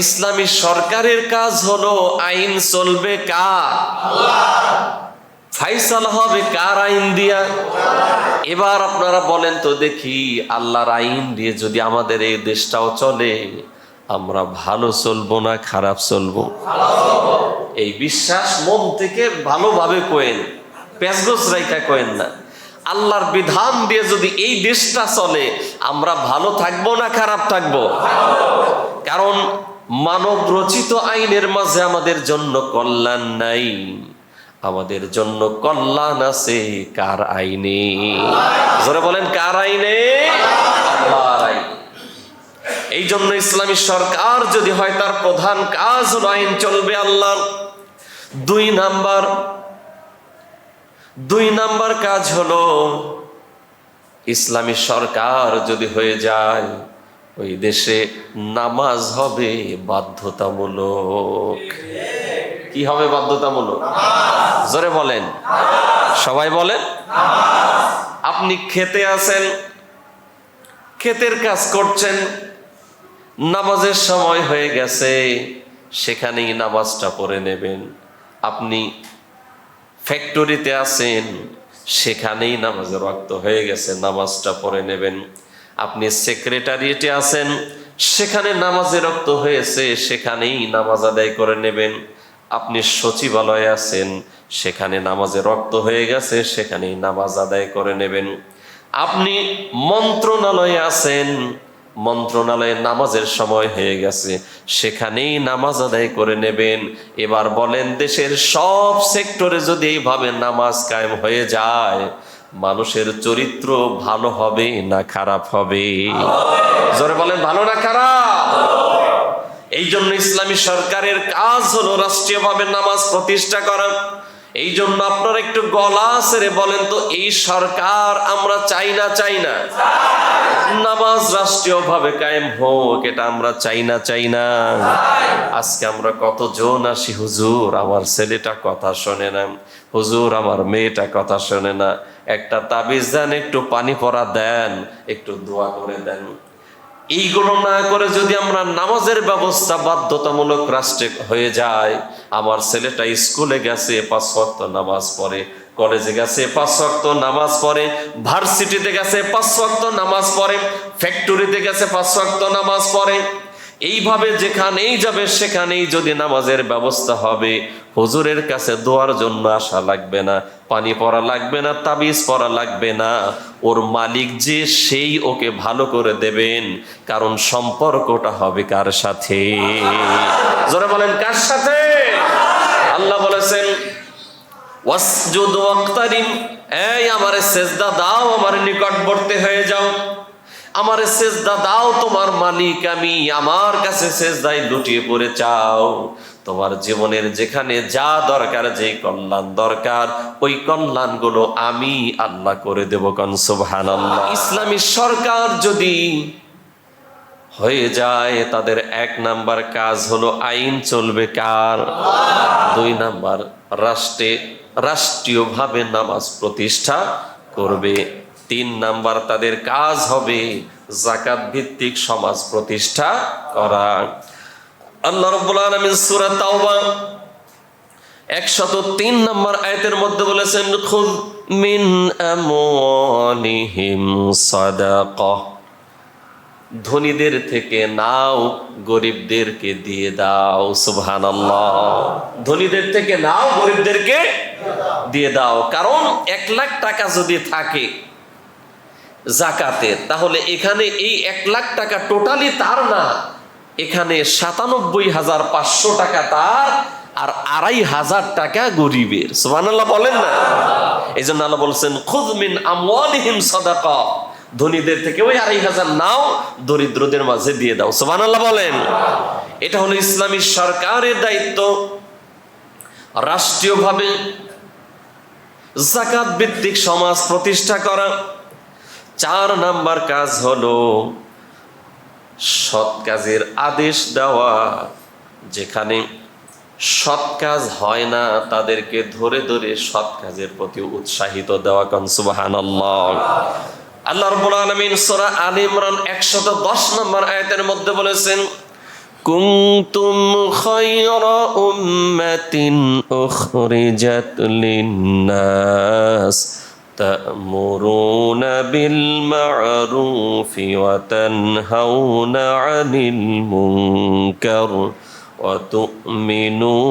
ইসলামী সরকারের কাজ হলো আইন চলবে কার? ফাইসাল হবে কার আইন দিয়া? এবার আপনারা বলেন তো দেখি, আল্লাহর আইন দিয়ে যদি আমাদের এই দেশটাও চলে, আমরা ভালো চলবো না খারাপ চলবো? এই বিশ্বাস মন থেকে ভালোভাবে কোয়েন পেঁচগোছ রাইকা কোয়েন না। আল্লাহর বিধান দিয়ে যদি এই দেশটা চলে, আমরা ভালো থাকব না খারাপ থাকব? কারণ মানব রচিত আইনের মাঝে আমাদের জন্য কল্যাণ নাই। আমাদের জন্য কল্যাণ আছে কার আইনে? জোরে বলেন, কার আইনে? এই জন্য ইসলামী সরকার যদি হয়, তার প্রধান কাজ হলো আইন চলবে আল্লাহ দুই নাম্বার দুই নাম্বার কাজ হলো, ইসলামী সরকার যদি হয়ে যায় ওই দেশে নামাজ হবে বাধ্যতামূলক। কি হবে বাধ্যতামূলক? জোরে বলেন। সবাই বলেন। আপনি খেতে আছেন, ক্ষেতের কাজ করছেন, নামাজের সময় হয়ে গেছে, সেখানেই নামাজটা পড়ে নেবেন। আপনি ফ্যাক্টরিতে আছেন, সেখানেই নামাজের রক্ত হয়ে গেছে, নামাজটা পড়ে নেবেন। আপনি সেক্রেটারিয়েটে আছেন, সেখানে নামাজে রক্ত হয়েছে, সেখানেই নামাজ আদায় করে নেবেন। আপনি সচিবালয়ে আছেন, সেখানে নামাজে রক্ত হয়ে গেছে, সেখানেই নামাজ আদায় করে নেবেন। আপনি মন্ত্রণালয়ে আছেন, মন্ত্রণালয়ে নামাজের সময় হয়ে গেছে, সেখানেই নামাজ আদায় করে নেবেন। এবার বলেন, দেশের সব সেক্টরে যদি এইভাবে নামাজ কায়েম হয়ে যায় মানুষের চরিত্র ভালো হবে না খারাপ হবে? জোরে বলেন, ভালো না খারাপ? এই জন্য ইসলামী সরকারের কাজ হলো রাষ্ট্রীয়ভাবে নামাজ প্রতিষ্ঠা করা। এই জন্য আপনারা একটু গলা সেরে বলেন তো, এই সরকার আমরা চাই না চাই না? নামাজ রাষ্ট্রীয়ভাবে কায়েম হোক, এটা আমরা চাই না চাই না। আজকে আমরা কত কতজন আসি হুজুর? আমার ছেলেটা কথা শোনে না। হুজুর, আমার মেয়েটা কথা শোনে না। একটা তাবিজ দেন, একটু পানি পরা দেন, একটু দোয়া করে দেন। এইগুলো না করে যদি আমরা নামাজের ব্যবস্থা বাধ্যতামূলক রাষ্ট্রে হয়ে যায়, আমার ছেলেটা স্কুলে গেছে, পাঁচ ওয়াক্ত নামাজ পড়ে, কলেজে গেছে, পাঁচ ওয়াক্ত নামাজ পড়ে, ভার্সিটিতে গেছে, পাঁচ ওয়াক্ত নামাজ পড়ে, ফ্যাক্টরিতে গেছে, পাঁচ ওয়াক্ত নামাজ পড়ে। এইভাবে যেখানেই যাবে, সেখানেই যদি নামাজের ব্যবস্থা হবে, হুজুরের কাছে দোয়ার জন্য আসা লাগবে না, পানি পরা লাগবে না, তাবিজ পরা লাগবে না। ওর মালিক যে সেই ওকে ভালো করে দেবেন, কারণ সম্পর্কটা হবে কার সাথে? জোরে বলেন, কার সাথে? আল্লাহ বলেছেন, ওয়াসজুদ ওয়াক্তারিম এই আমারে সেজদা দাও, আমার নিকটবর্তী হয়ে যাও। আমারে সেজদা দাও, তোমার মালিক আমি, আমার কাছে সেজদাই লুটিয়ে পড়ে চাও। তোমার জীবনের যেখানে যা দরকার যে কল্যাণ দরকার, ওই কল্যাণগুলো আমি আল্লাহ করে দেব কন, সুবহানাল্লাহ। ইসলামী সরকার যদি হয়ে যায়, তাদের এক নাম্বার কাজ হলো আইন চলবে কার? দুই নাম্বার, রাষ্ট্রে রাষ্ট্রীয়ভাবে নামাজ প্রতিষ্ঠা করবে। তিন নাম্বার তাদের কাজ হবে জাকাত ভিত্তিক সমাজ প্রতিষ্ঠা করা। আল্লাহ রাব্বুল আলামিন সূরা তাওবা 103 নম্বর আয়াতের মধ্যে বলেছেন খুদ মিন আমওয়ালিহিম সাদাকাহ ধনীদের থেকে নাও গরিবদেরকে দিয়ে দাও সুবহান ধনীদের থেকে নাও গরিবদেরকে দিয়ে দাও। কারণ এক লাখ টাকা যদি থাকে জাকাতের তাহলে এখানে এই এক লাখ টাকা টোটালি তার না। এখানে সাতানব্বই হাজার পাঁচশো টাকা তার আর আড়াই হাজার টাকা গরিবের। সুবহান বলেন না? এই জন্য আল্লাহ বলছেন, খুদ মিন আমওয়ালিহিম সাদাকা। ধনীদের থেকে ওই আড়াই হাজার নাও, দরিদ্রদের মাঝে দিয়ে দাও। সোমান আল্লাহ বলেন। এটা হলো ইসলামী সরকারের দায়িত্ব। রাষ্ট্রীয়ভাবে জাকাত ভিত্তিক সমাজ প্রতিষ্ঠা করা চার নাম্বার কাজ হলো সৎ কাজের আদেশ দেওয়া। যেখানে সৎ কাজ হয় না, তাদেরকে ধরে ধরে সৎ কাজের প্রতি উৎসাহিত দেওয়া কনসুবাহান আল্লাহ রবুল আলমিন সোরা আল ইমরান একশত দশ নম্বর আয়তের মধ্যে বলেছেন কুমতুম খৈর উম্মাতিন উখরিজাত লিন্নাস। تأمرون بالمعروف وتنهون عن المنكر وتؤمنون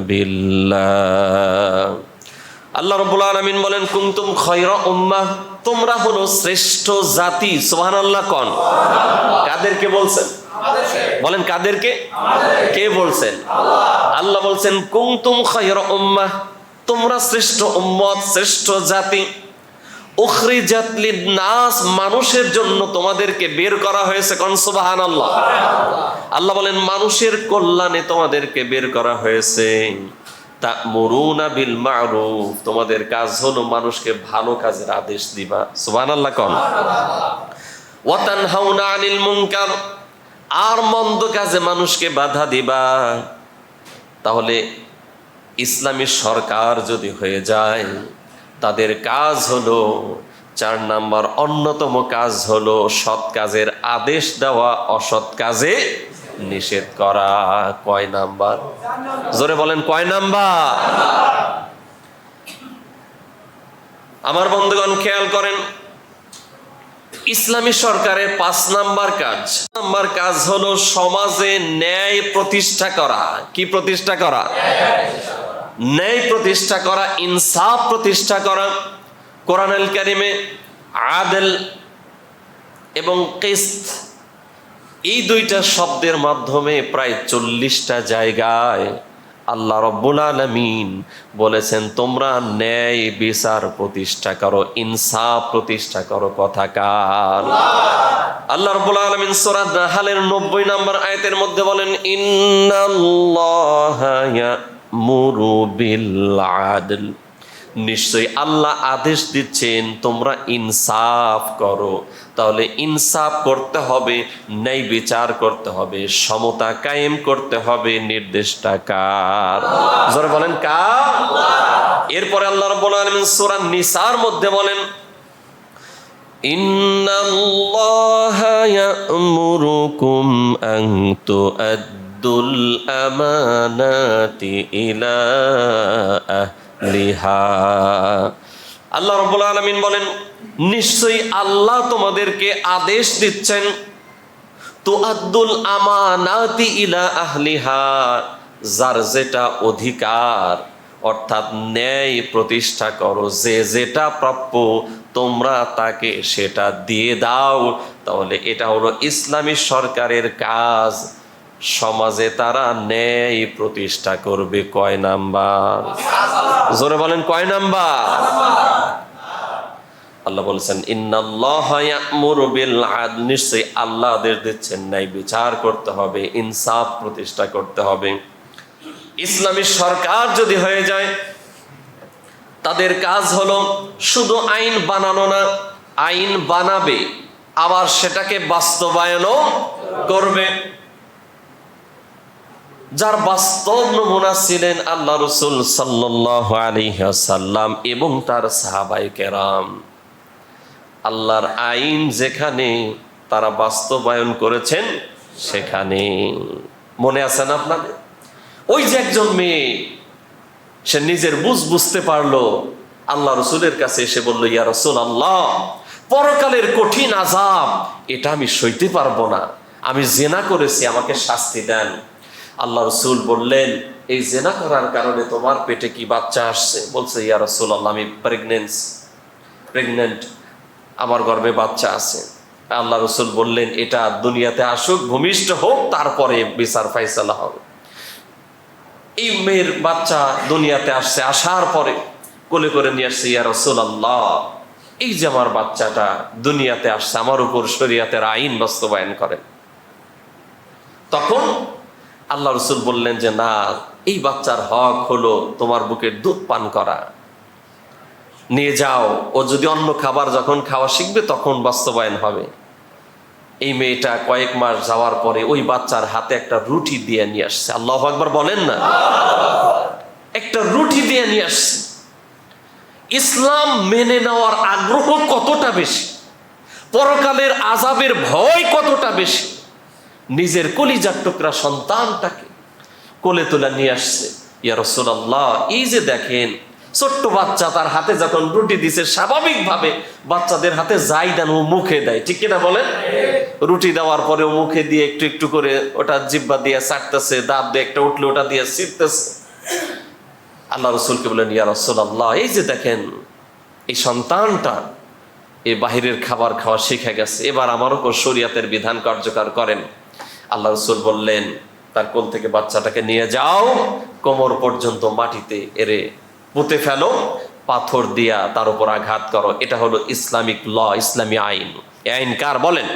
بالله আল্লাহ রব্বুল আলামিন বলেন কুনতুম খায়রা উম্মাহ তোমরা হলো শ্রেষ্ঠ জাতি সুবহানাল্লাহ কোন কাদেরকে বলছেন বলেন কাদেরকে কে বলছেন আল্লাহ বলছেন কুনতুম খায়রা উম্মাহ তোমরা শ্রেষ্ঠ উম্মত, শ্রেষ্ঠ জাতি। উখরিজাত নাস মানুষের জন্য তোমাদেরকে বের করা হয়েছে কোন? সুবহানাল্লাহ। আল্লাহ বলেন, মানুষের কল্যাণে তোমাদেরকে বের করা হয়েছে। তা'মুরুনা বিল মা'রুফ তোমাদের কাজ হলো মানুষকে ভালো কাজের আদেশ দিবা। সুবহানাল্লাহ কোন? ওয়া তানহাউনা আনিল মুনকার। আর মন্দ কাজে মানুষকে বাধা দিবা। তাহলে ইসলামী সরকার যদি হয়ে যায়, তাদের কাজ হলো, চার নাম্বার অন্যতম কাজ হলো সৎ কাজের আদেশ দেওয়া, অসৎ কাজে নিষেধ করা। কয় নাম্বার? জোরে বলেন, কয় নাম্বার? আমার বন্ধুগণ, খেয়াল করেন, ইসলামী সরকারের পাঁচ নাম্বার কাজ। নাম্বার কাজ হলো সমাজে ন্যায় প্রতিষ্ঠা করা। কি প্রতিষ্ঠা করা? ন্যায় প্রতিষ্ঠা করা, ইনসাফ প্রতিষ্ঠা করা, কোরআনুল কারিমে আদেল এবং কিস্ত, এই দুইটা শব্দের মাধ্যমে প্রায় চল্লিশটা জায়গায় আল্লাহ রব্বুল আলমিন বলেছেন, তোমরা ন্যায় বিচার প্রতিষ্ঠা করো, ইনসাফ প্রতিষ্ঠা করো কথাকার আল্লাহ রব্বুল আলমিন সোরা নাহালের নব্বই নম্বর আয়তের মধ্যে বলেন, ইন্নাল্লাহ বিল আদল নিশ্চয়ই আল্লাহ আদেশ দিচ্ছেন, তোমরা ইনসাফ করো। তাহলে ইনসাফ করতে হবে, ন্যায় বিচার করতে হবে, সমতা কায়েম করতে হবে, নির্দেশটা কার? বলেন কার? এরপরে আল্লাহ রাব্বুল আলামিন সূরা নিসার মধ্যে বলেন, ইন্নাল্লাহা ইয়া'মুরুকুম আন তু'আদ্দুল আমানাতি ইলা আহলিহা। আল্লাহ রাব্বুল আলামিন বলেন, নিশ্চয়ই আল্লাহ তোমাদেরকে আদেশ দিচ্ছেন, তুআদ্দুল আমানাতি ইলা আহলিহা, যার যেটা অধিকার, অর্থাৎ ন্যায় প্রতিষ্ঠা করো, যে যেটা প্রাপ্য তোমরা তাকে সেটা দিয়ে দাও। তাহলে এটা হলো ইসলামী সরকারের কাজ। সমাজে তারা ন্যায় প্রতিষ্ঠা করবে কয় নাম্বার? জোরে বলেন কয় নাম্বার? আল্লাহ বলছেন নিশ্চয়ই আল্লাহ আদেশ দিচ্ছেন, ন্যায় বিচার করতে হবে, ইনসাফ প্রতিষ্ঠা করতে হবে। ইসলামী সরকার যদি হয়ে যায়, তাদের কাজ হলো শুধু আইন বানানো না, আইন বানাবে, আবার সেটাকে বাস্তবায়নও করবে। যার বাস্তব নমুনা ছিলেন আল্লাহ রসুল আলিহাসাল্লাম এবং তার সাহাবাই কেরাম। আল্লাহর আইন যেখানে তারা বাস্তবায়ন করেছেন সেখানে। মনে আছেন আপনাদের? ওই যে একজন মেয়ে, সে নিজের বুঝ বুঝতে পারল, আল্লাহ রসুলের কাছে এসে বলল, ইয়া রসুল আল্লাহ পরকালের কঠিন আজাব এটা আমি সইতে পারব না। আমি জেনা করেছি, আমাকে শাস্তি দেন। আল্লাহ রসুল বললেন, এই জেনা করার কারণে তোমার পেটে কি বাচ্চা আসছে? বলছে, ইয়া রসুল আল্লাহ আমি প্রেগনেন্স প্রেগনেন্ট আমার গর্ভে বাচ্চা আছে। আল্লাহ রসুল বললেন, এটা দুনিয়াতে আসুক, ভূমিষ্ঠ হোক, তারপরে বিচার ফাইসালা হবে। এই মেয়ের বাচ্চা দুনিয়াতে আসছে, আসার পরে কোলে করে নিয়ে আসছে, ইয়া রসুল আল্লাহ এই যে আমার বাচ্চাটা দুনিয়াতে আসছে, আমার উপর শরিয়াতের আইন বাস্তবায়ন করেন তখন আল্লাহ রসুল বললেন যে, না, এই বাচ্চার হক হলো তোমার বুকের দুধ পান করা। নিয়ে যাও। ও যদি অন্য খাবার যখন খাওয়া শিখবে, তখন বাস্তবায়ন হবে। এই মেয়েটা কয়েক মাস যাওয়ার পরে ওই বাচ্চার হাতে একটা রুটি দিয়ে নিয়ে আসছে। আল্লাহ একবার বলেন না? একটা রুটি দিয়ে নিয়ে আসছে। ইসলাম মেনে নেওয়ার আগ্রহ কতটা বেশি? পরকালের আজাবের ভয় কতটা বেশি? নিজের কলিজার টুকরা সন্তানটাকে কোলে তোলা নিয়ে আসছে। ইয়া রসুল্লাহ এই যে দেখেন, ছোট্ট বাচ্চা তার হাতে যখন রুটি দিছে, স্বাভাবিকভাবে বাচ্চাদের হাতে যাই দেন ও মুখে দেয়। ঠিক কিনা বলেন? রুটি দেওয়ার পরে ও মুখে দিয়ে একটু একটু করে ওটা জিব্বা দিয়ে চাটতেছে দাঁত দিয়ে একটা উঠলে ওটা দিয়ে ছিটতেছে। আল্লাহ রসুলকে বলেন, ইয়া রসুল্লাহ এই যে দেখেন, এই সন্তানটা এই বাহিরের খাবার খাওয়া শিখে গেছে। এবার আমারও শরিয়াতের বিধান কার্যকর করেন। আল্লাহ রসুল বললেন, তার কোল থেকে বাচ্চাটাকে নিয়ে যাও, কোমর পর্যন্ত মাটিতে এরে পুঁতে ফেলো, পাথর দিয়া তার উপর আঘাত করো। এটা হলো ইসলামিক ল, ইসলামী আইন। আইন কার বলেন?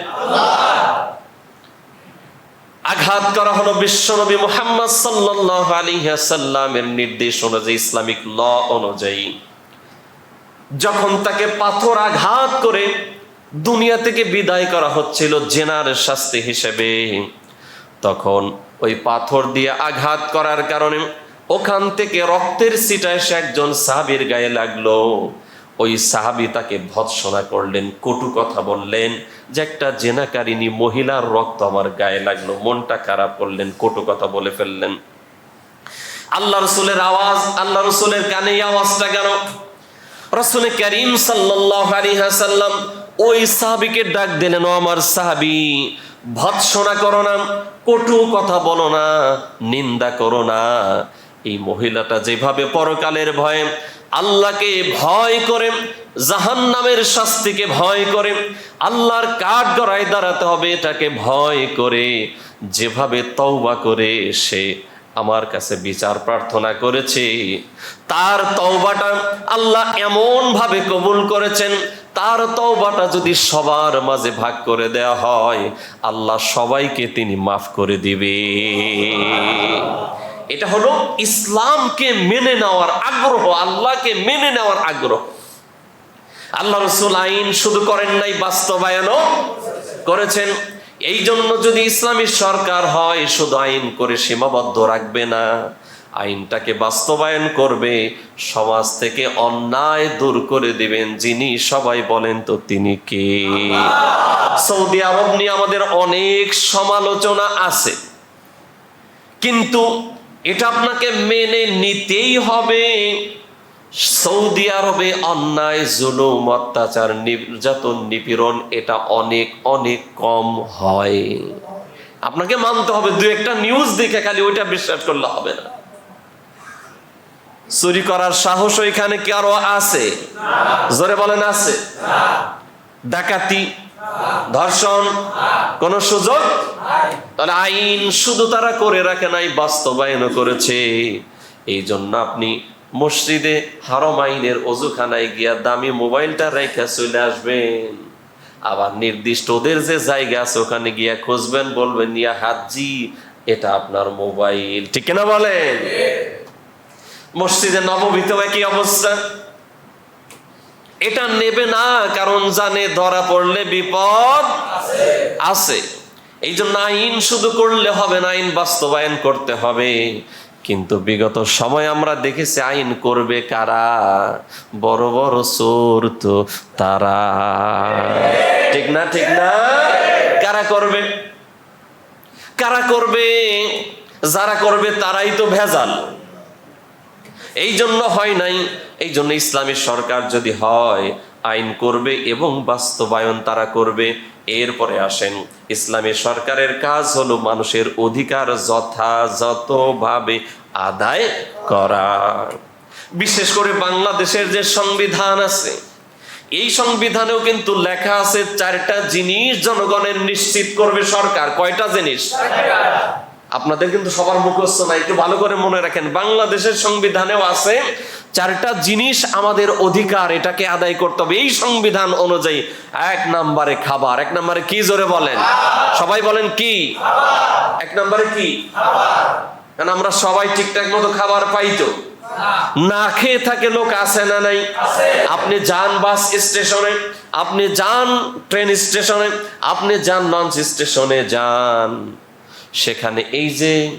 আঘাত করা হলো বিশ্বনবী মুহাম্মদ সাল্লাল্লাহু আলাইহি সাল্লামের নির্দেশ অনুযায়ী, ইসলামিক ল অনুযায়ী। যখন তাকে পাথর আঘাত করে দুনিয়া থেকে বিদায় করা হচ্ছিল জেনার শাস্তি হিসেবে। তখন ওই পাথর দিয়ে আঘাত করার কারণে ওখান থেকে রক্তের সিটা এসে একজন সাহাবির গায়ে লাগল। ওই সাহাবি তাকে ভৎসনা করলেন, কটু কথা বললেন যে একটা জেনাকারিনী মহিলার রক্ত আমার গায়ে লাগল, মনটা খারাপ করলেন, কটু কথা বলে ফেললেন। আল্লাহ রসুলের আওয়াজ, আল্লাহ রসুলের কানে আওয়াজটা কেন রসুল করিম সাল্লাম ওই সাহাবিকে ডাক দিলেন আমার সাহাবি ভৎসনা করো না, কটু কথা বলো না, নিন্দা করো না। এই মহিলাটা যেভাবে পরকালের ভয়ে আল্লাহকে ভয় করে জাহান নামের শাস্তিকে ভয় করে, আল্লাহর কাঠ গড়ায় দাঁড়াতে হবে এটাকে ভয় করে, যেভাবে তওবা করে সে আমার কাছে বিচার প্রার্থনা করেছে। তার তওবাটা আল্লাহ এমন ভাবে কবুল করেছেন তার তওবাটা যদি সবার মাঝে ভাগ করে দেয়া হয়, আল্লাহ সবাইকে তিনি মাফ করে দিবে। এটা হলো ইসলামকে মেনে নেওয়ার আগ্রহ, আল্লাহকে মেনে নেওয়ার আগ্রহ। আল্লাহ রসুল আইন শুধু করেন নাই, বাস্তবায়নও করেছেন। এই জন্য যদি ইসলামী সরকার হয়, শুধু আইন করে সীমাবদ্ধ রাখবে না। আইনটাকে বাস্তবায়ন করবে, সমাজ থেকে অন্যায় দূর করে দিবেন, যিনি সবাই বলেন তো তিনি কে? সৌদি আরব নিয়ে আমাদের অনেক সমালোচনা আছে। কিন্তু এটা আপনাকে মেনে নিতেই হবে, সৌদি আরবে অন্যায়, জুলুম, অত্যাচার, নির্যাতন, নিপীড়ন, এটা অনেক অনেক কম হয়। আপনাকে মানতে হবে, দু একটা নিউজ দেখে খালি ওইটা বিশ্বাস করলে হবে না। চুরি করার সাহস ওইখানে কি আরও আছে? জোরে বলেন, আছে। ডাকাতি, ধর্ষণ, কোন সুযোগ? তাহলে আইন শুধু তারা করে রাখে নাই বাস্তবায়ন করেছে। এই জন্য আপনি মসজিদে হারম আইনের অজুখানায় গিয়া দামি মোবাইলটা রেখে চলে আসবেন। আবার নির্দিষ্ট ওদের যে জায়গা আছে, ওখানে গিয়া খুঁজবেন, বলবেন, ইয়া হাজি এটা আপনার মোবাইল। ঠিক না বলেন? মসজিদে নবমীতেও একই অবস্থা। এটা নেবে না, কারণ জানে ধরা পড়লে বিপদ আছে। এই জন্য আইন শুধু করলে হবে না, আইন বাস্তবায়ন করতে হবে। কিন্তু বিগত সময় আমরা দেখেছি আইন করবে কারা? বড় বড় চোর তো তারা। ঠিক না ঠিক না? কারা করবে? কারা করবে? যারা করবে তারাই তো ভেজাল। এই জন্য হয় নাই। এই জন্য ইসলামী সরকার যদি হয়, আইন করবে এবং বাস্তবায়ন তারা করবে। এরপরে আসেন, ইসলামী সরকারের কাজ হলো মানুষের অধিকার যথাযথভাবে আদায় করা। বিশেষ করে বাংলাদেশের যে সংবিধান আছে, এই সংবিধানেও কিন্তু লেখা আছে, চারটা জিনিস জনগণের নিশ্চিত করবে সরকার। কয়টা জিনিস? আপনাদের কিন্তু সবার মুখস্থ নাই একটু ভালো করে মনে রাখেন। বাংলাদেশের সংবিধানেও আছে, চারটা জিনিস আমাদের অধিকার, এটাকে আদায় করতে হবে। এই সংবিধান অনুযায়ী এক নম্বরে খাবার। এক নম্বরে কি জোরে বলেন? সবাই বলেন কি? এক নম্বরে কি? কারণ আমরা সবাই ঠিকঠাক মতো খাবার পাইতো না খেয়ে থাকে লোক আছে না নাই? আপনি যান বাস স্টেশনে, আপনি যান ট্রেন স্টেশনে, আপনি যান লঞ্চ স্টেশনে যান। সেখানে এই যে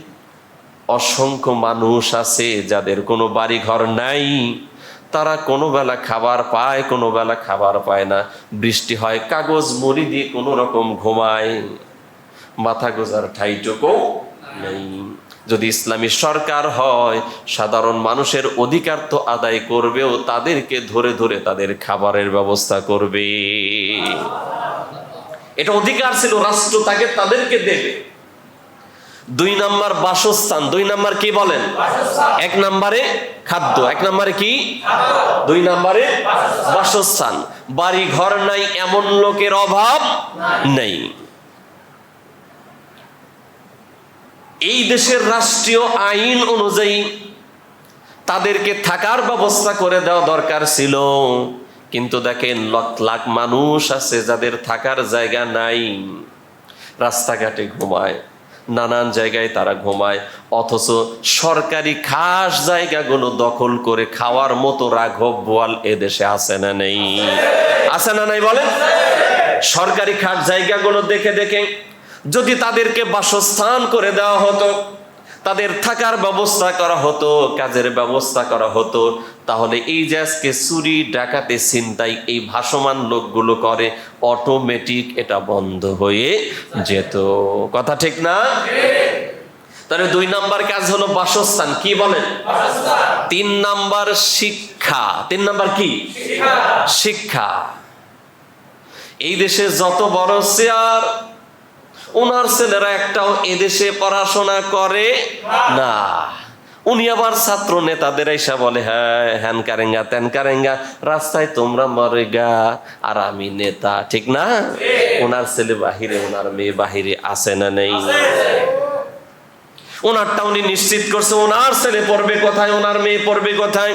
অসংখ্য মানুষ আছে, যাদের কোনো বাড়ি ঘর নাই, তারা কোনো বেলা খাবার পায়, কোনো বেলা খাবার পায় না। বৃষ্টি হয়, কাগজ মুড়ি দিয়ে কোনো রকম ঘুমায়। মাথা গোজার ঠাইটুকু নেই। যদি ইসলামী সরকার হয়, সাধারণ মানুষের অধিকার তো আদায় করবেও, তাদেরকে ধরে ধরে তাদের খাবারের ব্যবস্থা করবে। এটা অধিকার ছিল, রাষ্ট্র তাকে তাদেরকে দেবে। দুই নাম্বার বাসস্থান দুই নাম্বার কি বলেন? এক নাম্বারে খাদ্য এক নাম্বারে কি? দুই নাম্বারে বাসস্থান। বাড়ি ঘর নাই এমন লোকের অভাব নেই। এই দেশের রাষ্ট্রীয় আইন অনুযায়ী তাদেরকে থাকার ব্যবস্থা করে দেওয়া দরকার ছিল। কিন্তু দেখেন লাখ লাখ মানুষ আছে যাদের থাকার জায়গা নাই। রাস্তাঘাটে ঘুমায়। নানান জায়গায় তারা ঘুমায়, অথচ সরকারি খাস জায়গাগুলো দখল করে খাওয়ার মতো রাঘব বোয়াল এদেশে আছে না নেই? আছে না নাই বলে সরকারি খাস জায়গাগুলো দেখে দেখে যদি তাদেরকে বাসস্থান করে দেওয়া হতো, তাদের থাকার ব্যবস্থা করা হতো, কাজের ব্যবস্থা করা হতো তাহলে এই যে চুরি, ডাকাতে চিন্তাই এই ভাসমান লোকগুলো করে অটোমেটিক এটা বন্ধ হয়ে যেত। কথা ঠিক না? তাহলে দুই নাম্বার কাজ হলো বাসস্থান, কি বলেন? তিন নাম্বার শিক্ষা। তিন নাম্বার কি? শিক্ষা। এই দেশে যত বড় চেয়ার ওনার ছেলেরা একটাও এদেশে পড়াশোনা করে না। উনি আবার ছাত্র নেতাদের এসা বলে হ্যাঁ হ্যান কারেঙ্গা ত্যান কারেঙ্গা রাস্তায় তোমরা মরে গা আর আমি নেতা। ঠিক না? ওনার ছেলে বাহিরে ওনার মেয়ে বাহিরে আছে না নেই? ওনারটা উনি নিশ্চিত করছে ওনার ছেলে পড়বে কোথায়? ওনার মেয়ে পড়বে কোথায়?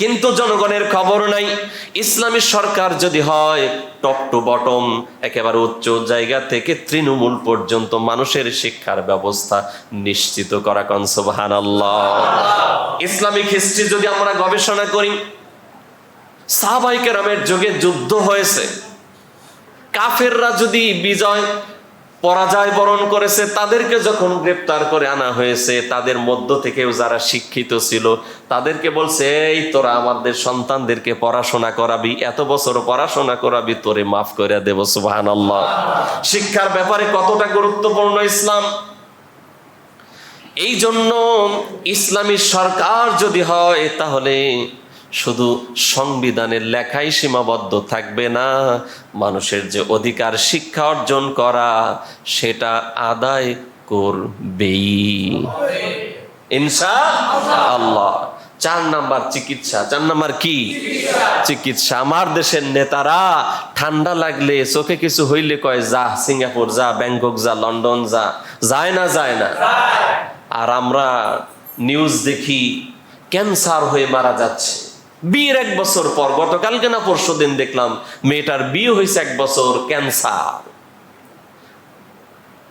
কিন্তু জনগণের খবর নাই। ইসলামী সরকার যদি হয় টপ টু বটম একেবারে উচ্চ জায়গা থেকে তৃণমূল পর্যন্ত মানুষের শিক্ষার ব্যবস্থা নিশ্চিত করা কনসবাহান ইসলামিক হিস্ট্রি যদি আমরা গবেষণা করি সাহাবাইকেরামের যুগে যুদ্ধ হয়েছে। কাফেররা যদি বিজয় পরাজয় বরণ করেছে, তাদেরকে যখন গ্রেপ্তার করে আনা হয়েছে, তাদের মধ্য থেকেও যারা শিক্ষিত ছিল, তাদেরকে বলছে, এই তোরা আমাদের সন্তানদেরকে পড়াশোনা করাবি, এত বছর পড়াশোনা করাবি, তোরে মাফ করে দেব সুবাহান শিক্ষার ব্যাপারে কতটা গুরুত্বপূর্ণ ইসলাম? এই জন্য ইসলামী সরকার যদি হয়, তাহলে শুধু সংবিধানের লেখাই সীমাবদ্ধ থাকবে না। মানুষের যে অধিকার শিক্ষা অর্জন করা, সেটা আদায় করবেই। ইনশা আল্লাহ। চার নাম্বার চিকিৎসা। চার নাম্বার কি? চিকিৎসা। আমার দেশের নেতারা, ঠান্ডা লাগলে, চোখে কিছু হইলে কয়, যা সিঙ্গাপুর, যা ব্যাংকক, যা লন্ডন, যা। যায় না যায় না। আর আমরা নিউজ দেখি, ক্যান্সার হয়ে মারা যাচ্ছে। বিয়ের এক বছর পর, গতকালকে না পরশু দিন দেখলাম মেয়েটার বিয়ে হয়েছে এক বছর ক্যান্সার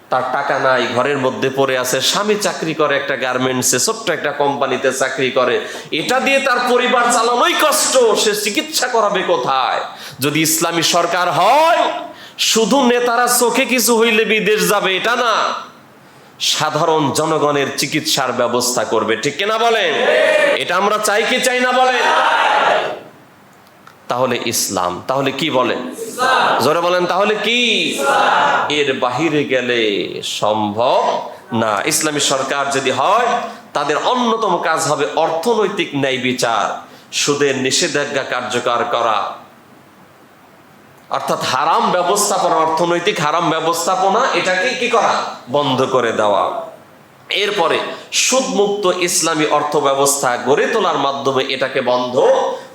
তার টাকা নাই, ঘরের মধ্যে পড়ে আছে, স্বামী চাকরি করে একটা গার্মেন্টসে ছোট্ট একটা কোম্পানিতে চাকরি করে। এটা দিয়ে তার পরিবার চালানোই কষ্ট, সে চিকিৎসা করাবে কোথায়? যদি ইসলামী সরকার হয়, শুধু নেতারা চোখে কিছু হইলে বিদেশ যাবে, এটা না। সাধারণ জনগণের চিকিৎসার ব্যবস্থা করবে, ঠিক কিনা বলেন এটা আমরা চাই কি চাই না বলেন তাহলে ইসলাম, তাহলে কি বলেন জোরে বলেন, তাহলে কি? এর বাহিরে গেলে সম্ভব না। ইসলামী সরকার যদি হয়, তাদের অন্যতম কাজ হবে অর্থনৈতিক ন্যায় বিচার, সুদের নিষেধাজ্ঞা কার্যকর করা। অর্থাৎ হারাম ব্যবস্থাপনা, অর্থনৈতিক হারাম ব্যবস্থাপনা এটাকে কি করা? বন্ধ করে দেওয়া। এরপরে সুদমুক্ত ইসলামী অর্থ ব্যবস্থা গড়ে তোলার মাধ্যমে এটাকে বন্ধ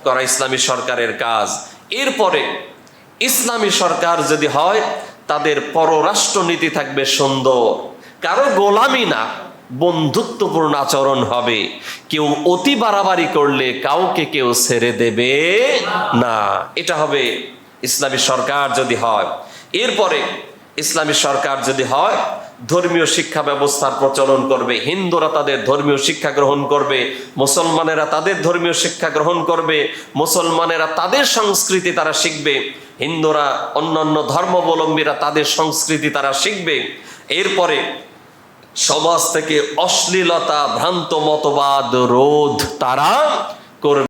করা ইসলামী সরকারের কাজ। এরপরে ইসলামী সরকার যদি হয়, তাদের পররাষ্ট্র নীতি থাকবে সুন্দর। কারও গোলামি না, বন্ধুত্বপূর্ণ আচরণ হবে। কেউ অতি বাড়াবাড়ি করলে কাউকে কেউ ছেড়ে দেবে না। এটা হবে ইসলামী সরকার যদি হয়, এরপরে ইসলামী সরকার যদি হয়, ধর্মীয় শিক্ষা ব্যবস্থার প্রচলন করবে, হিন্দুরা তাদের ধর্মীয় শিক্ষা গ্রহণ করবে, মুসলমানেরা তাদের ধর্মীয় শিক্ষা গ্রহণ করবে, মুসলমানেরা তাদের সংস্কৃতি তারা শিখবে, হিন্দুরা অন্যান্য ধর্মাবলম্বীরা তাদের সংস্কৃতি তারা শিখবে, এরপরে সমাজ থেকে অশ্লীলতা, ভ্রান্ত মতবাদ, রোধ তারা করবে।